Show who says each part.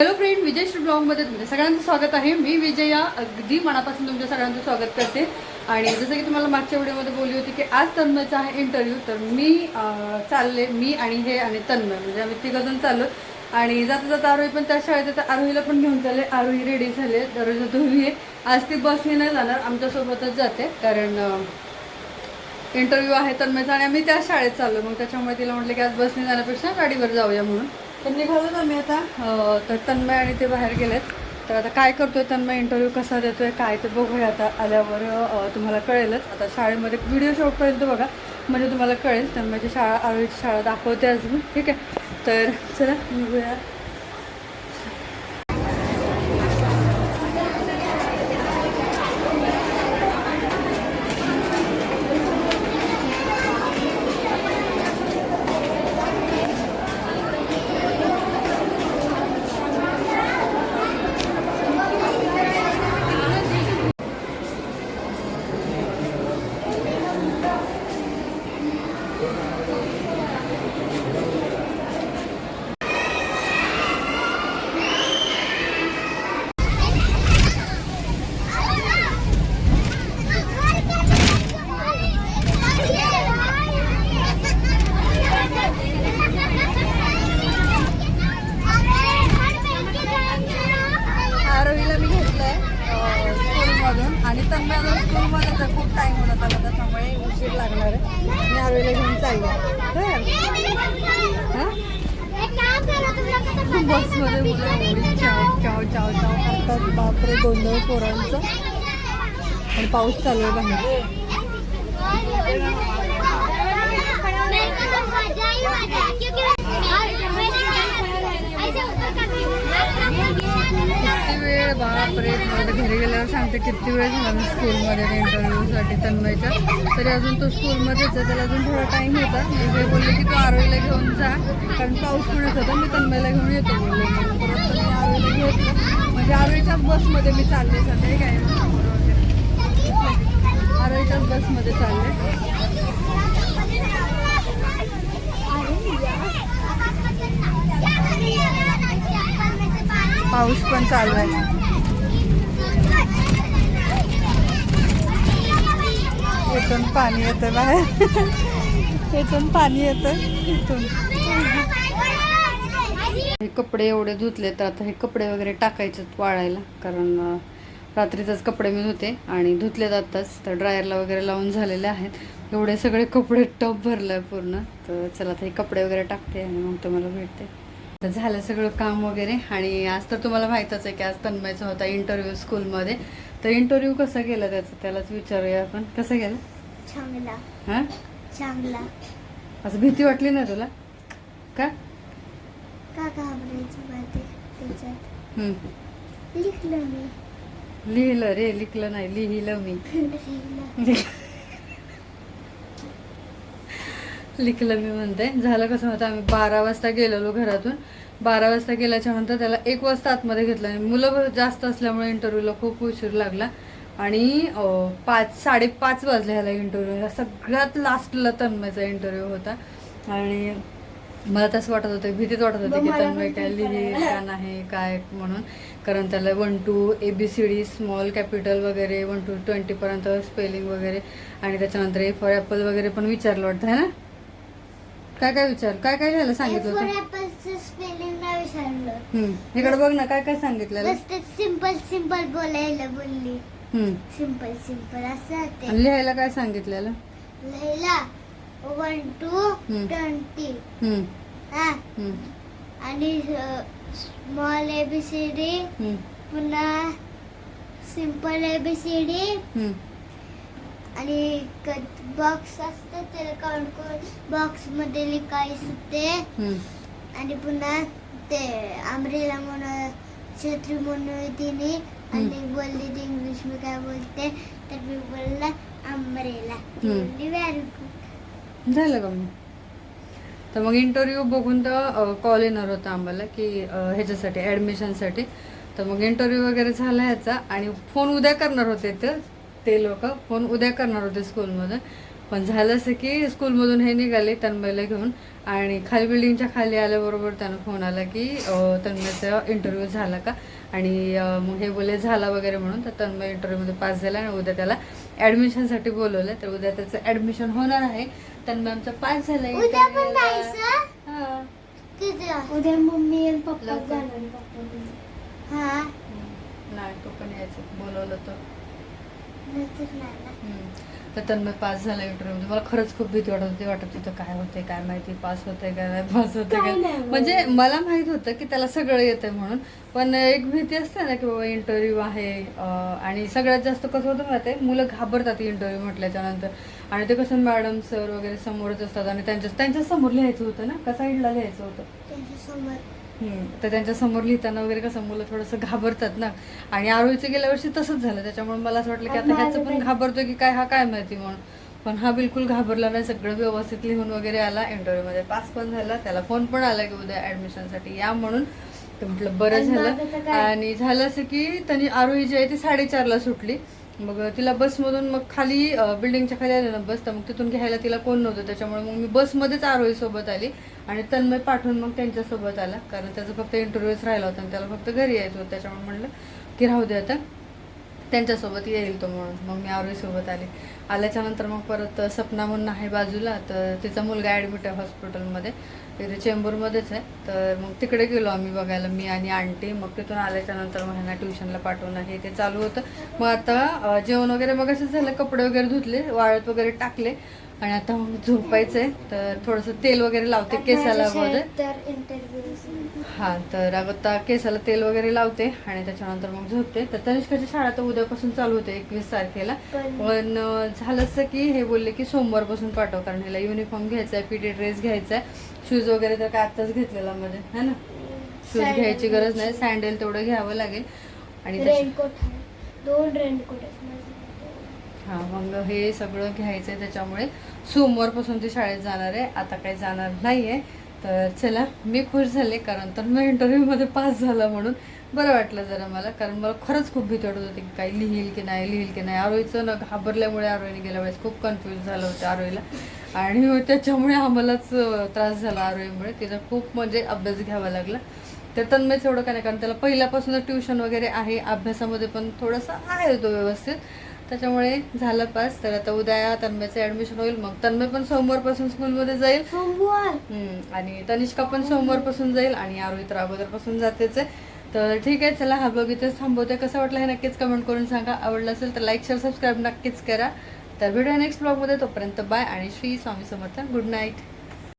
Speaker 1: Hello friend विजय श्री ब्लॉगमध्ये तुमच्या सगळ्यांचं स्वागत आहे. मी विजया अगदी मनापासून तुमच्या सगळ्यांचं स्वागत करते. आणि जसं की तुम्हाला मागच्या व्हिडिओमध्ये बोलली होती की आज तन्मयचा आहे इंटरव्ह्यू तर मी चालले मी आणि हे आणि तन्मय म्हणजे आम्ही तिघंजण चाललो. आणि जाता जाता आरोही पण त्या शाळेत आता तर आरोहीला पण घेऊन चालले. आरोही रेडी झाले. दररोज धुवी आहे आज ती बसने नाही जाणार. आमच्यासोबतच जाते. कारण इंटरव्ह्यू आहे तन्मयचा आणि आम्ही त्या शाळेत चाललो. मग त्याच्यामुळे तिला म्हटलं की आज बसने जाण्यापेक्षा गाडीवर जाऊया म्हणून. तर निघालो आम्ही आता. तर तन्मय आणि ते बाहेर गेलेत. तर आता काय करतोय तन्मय? इंटरव्ह्यू कसा देतोय? काय ते बघूया आता. आल्यावर तुम्हाला कळेलच. आता शाळेमध्ये व्हिडिओ शॉटपर्यंत बघा. म्हणजे तुम्हाला कळेल. तन्मयची शाळा आरोग्याची शाळा दाखवते आज मी ठीक आहे? तर चला निघूया. बारावीला मी घेतलं आहे स्कूलमधून आणि तन्मय अजून स्कूलमध्ये तर खूप टाईम होणार आला त्याच्यामुळे उशीर लागणार आहे मी आरवीला घेऊन चाललो हां बसमध्ये मुलं चाव चाव चाव चाव करतात बापरे गोंधळ पोरांचं आणि पाऊस चालू आहे बाहेर किती वेळ बापरे मला घरी गेल्यावर सांगते किती वेळ झाला मी स्कूलमध्ये इंटरव्ह्यूसाठी तन्मयच्या. तरी अजून तो स्कूलमध्येच आहे त्याला अजून थोडा टाईम होता. मी जे बोलले की तू आरोईला घेऊन जा कारण पाऊस पडत होता मी तन्मयला घेऊन येतो बोलले. परत मी आरोईला घेतलं म्हणजे आरोईच्याच बसमध्ये मी चालले सध्या काय? आरोईच्याच बसमध्ये चालले. पाऊस पण चालू आहे. इथून पाणी येतं बाहेर. इथून पाणी येतं इथून. हे कपडे एवढे धुतले तर आता हे कपडे वगैरे टाकायचे वाळायला कारण रात्रीतच कपडे मी धुते आणि धुतलेत आत्ताच तर ड्रायरला वगैरे लावून झालेले आहेत. एवढे सगळे कपडे टप भरलं पूर्ण तर चला आता हे कपडे वगैरे टाकते आणि मग तुम्हाला भेटते. तर झालं सगळं काम वगैरे. आणि आज तर तुम्हाला माहीतच आहे की आज तन्मयचा होता इंटरव्ह्यू स्कूलमध्ये तर इंटरव्ह्यू कसा गेला त्याचा? त्यालाच विचारूया आपण. कसं गेलं
Speaker 2: चांगला.
Speaker 1: हां?
Speaker 2: चांगला.
Speaker 1: असं भीती वाटली ना तुला? का?
Speaker 2: घाबरायचं त्याच्यात? मी.
Speaker 1: लिहिलं रे लिखलं नाही. लिहिलं मी
Speaker 2: लिहिलं.
Speaker 1: लिखलं मी म्हणते. झालं कसं होतं आम्ही बारा वाजता गेलेलो घरातून. बारा वाजता गेल्याच्यानंतर त्याला एक वाजता आतमध्ये घेतलं. आणि मुलं जास्त असल्यामुळे इंटरव्ह्यूला खूप उशीर लागला. आणि पाच साडेपाच वाजले ह्याला इंटरव्ह्यूला सगळ्यात लास्टला तन्मयचा इंटरव्ह्यू होता. आणि मला तसं वाटत होतं भीतीच वाटत होती की तन्मय काय लिहिल का नाही काय म्हणून. कारण त्याला one two A B C D small capital वगैरे वन टू ट्वेंटीपर्यंत स्पेलिंग वगैरे. आणि त्याच्यानंतर ए फॉर ॲपल वगैरे पण विचारलं वाटतं है ना? काय काय विचार काय काय लिहायला सांगितलं होतं
Speaker 2: नाही विचारलं
Speaker 1: हम्म. इकडे बघ ना काय काय सांगितलेलं
Speaker 2: नुसतं सिंपल सिंपल बोलायला बोलली
Speaker 1: हम्म.
Speaker 2: सिंपल सिंपल असं
Speaker 1: आणि
Speaker 2: ते
Speaker 1: लिहायला काय सांगितलेलं
Speaker 2: लिहिला वन टू
Speaker 1: हम्म.
Speaker 2: ट्वेंटी
Speaker 1: हम्म.
Speaker 2: हा
Speaker 1: हम्म.
Speaker 2: आणि small A B C D
Speaker 1: हम्म.
Speaker 2: पुन्हा simple A B C D
Speaker 1: हम्म.
Speaker 2: आणि बॉक्स असतं त्याला काउंट करून बॉक्समध्ये लिहायचं ते. आणि पुन्हा ते अमरेला म्हणून छत्री म्हणून तिने आणि बोलली ती इंग्लिश मी काय बोलते तर मी बोलला
Speaker 1: हम्म.
Speaker 2: बोलली व्हेरी गुड
Speaker 1: झालं का मग? तर मग इंटरव्ह्यू बघून तर कॉल येणार होता आम्हाला की ह्याच्यासाठी ॲडमिशनसाठी तर मग इंटरव्ह्यू वगैरे झाला ह्याचा आणि फोन उद्या करणार होते ते ते लोक फोन उद्या करणार होते स्कूलमध्ये पण झालं असं की स्कूलमधून हे निघाले तन्मयला घेऊन आणि खाली बिल्डिंगच्या खाली आल्याबरोबर त्यांना फोन आला की तन्मयचा इंटरव्ह्यू झाला का? आणि मग हे बोले झाला वगैरे म्हणून. तर तन्मय इंटरव्ह्यूमध्ये पास झाला आणि उद्या त्याला ॲडमिशनसाठी बोलवलं. तर उद्या त्याचं ॲडमिशन होणार आहे. तन्मय आमचा पास झाला
Speaker 2: उद्या
Speaker 1: हा.
Speaker 2: मम्मी आणि पप्पा. जाणार. हा.
Speaker 1: नाही तो पण यायचं. बोलवलं तर
Speaker 2: नंतर नाही ना.
Speaker 1: हम्म. तर तन्मय पास झाला इंटरव्ह्यू मला खरंच खूप भीती वाटत होती. वाटत होतं काय होते काय माहिती पास होते काय नाही पास होते
Speaker 2: काय.
Speaker 1: म्हणजे मला माहीत होतं की त्याला सगळं येतंय म्हणून. पण एक भीती असते ना की बाबा इंटरव्ह्यू आहे आणि सगळ्यात जास्त कसं होतं माहिती आहे मुलं घाबरतात इंटरव्ह्यू म्हटल्याच्या नंतर. आणि ते कसं मॅडम सर वगैरे समोरच असतात आणि त्यांच्या त्यांच्यासमोर लिहायचं होतं ना का साईडला लिहायचं होतं?
Speaker 2: त्यांच्यासमोर.
Speaker 1: हम्म. तर त्यांच्यासमोर लिहिताना वगैरे कसं मुलं थोडंसं घाबरतात ना. आणि आरोहीचं गेल्या वर्षी तसंच झालं. त्याच्यामुळे मला असं वाटलं की आता ह्याचं पण घाबरतोय की काय हा काय माहिती म्हणून. पण हा बिलकुल घाबरला नाही. सगळं व्यवस्थित लिहून वगैरे आला. इंटरव्ह्यू मध्ये पास पण झाला. त्याला फोन पण आला की उद्या ऍडमिशनसाठी या म्हणून. तर म्हटलं बरं झालं? आणि झालं असं की त्यांनी आरोही जी आहे ती साडेचारला सुटली. मग तिला बसमधून मग खाली बिल्डिंगच्या खाली आलं ना बस तर मग तिथून घ्यायला तिला कोण नव्हतं. त्याच्यामुळे मग मी बसमध्येच आरोही सोबत आली आणि तन्मय पाठवून मग त्यांच्यासोबत आला. कारण त्याचा फक्त इंटरव्ह्यूच राहिला होता आणि त्याला फक्त घरी यायचं होतं. त्याच्यामुळे म्हणलं की राहू दे आता. त्यांच्यासोबत येईल तो म्हणून. मग मी आरोही सोबत आले. आल्याच्यानंतर मग परत सपना म्हणून आहे बाजूला तर तिचा मुलगा ॲडमिट आहे हॉस्पिटलमध्ये तिथे चेंबूरमध्येच आहे. तर मग तिकडे गेलो आम्ही बघायला मी आणि आंटी. मग तिथून आल्याच्यानंतर मग ह्यांना ट्युशनला पाठवणं हे ते चालू होतं. मग आता जेवण वगैरे मग असं झालं कपडे वगैरे धुतले वाळत वगैरे टाकले. आणि आता मग झोपायचंय. तर थोडंसं तेल वगैरे लावते केसाला
Speaker 2: माझ्या
Speaker 1: हा तर आता केसाला तेल वगैरे लावते आणि त्याच्यानंतर मग झोपते. तर तनिष्काची शाळा तर उद्यापासून चालू होते एकवीस तारखेला.
Speaker 2: पण
Speaker 1: पण अं, झालं असं की हे बोलले की सोमवारपासून पाठव कारण ह्याला युनिफॉर्म घ्यायचा आहे पीटी ड्रेस घ्यायचा आहे शूज वगैरे तर काय आत्ताच घेतलेला मध्ये है ना? शूज घ्यायची गरज नाही
Speaker 2: घ्यायची.
Speaker 1: सँडल तेवढं घ्यावं लागेल. आणि
Speaker 2: आहे. दोन रेनकोट
Speaker 1: हा मग हे सगळं घ्यायचंय त्याच्यामुळे सोमवारपासून ती शाळेत जाणार आहे. आता काही जाणार नाहीये. तर चला मी खुश झाले कारण तर मी इंटरव्ह्यूमध्ये पास झाला म्हणून. बरं वाटलं जरा मला कारण मला खरंच खूप भीती वाटत होती की काही लिहील की नाही लिहील की नाही. आरोईचं न घाबरल्यामुळे आरोहीने गेल्या वेळेस खूप कन्फ्युज झालं होतं आरोईला आणि त्याच्यामुळे आम्हालाच त्रास झाला आरोहीमुळे. तिचा खूप म्हणजे अभ्यास घ्यावा लागला. तर तन्मयच एवढं काय नाही कारण त्याला पहिल्यापासून ट्युशन वगैरे आहे अभ्यासामध्ये पण थोडासा आहे तो व्यवस्थित. त्याच्यामुळे झालं पास. तर आता उद्या तन्मयचं ऍडमिशन होईल. मग तन्मय पण सोमवारपासून स्कूलमध्ये जाईल.
Speaker 2: सोमवार?
Speaker 1: आणि तनिष्का पण सोमवारपासून जाईल आणि आरोही तर अगोदरपासून जातेच आहे. तर ठीक आहे चला हा ब्लॉग इथेच थांबवते. कसं वाटलं हे नक्कीच कमेंट करून सांगा. आवडलं असेल तर लाईक शेअर सबस्क्राईब नक्कीच करा. तर भेटूया नेक्स्ट ब्लॉगमध्ये तोपर्यंत बाय आणि श्री स्वामी समर्थ. Good night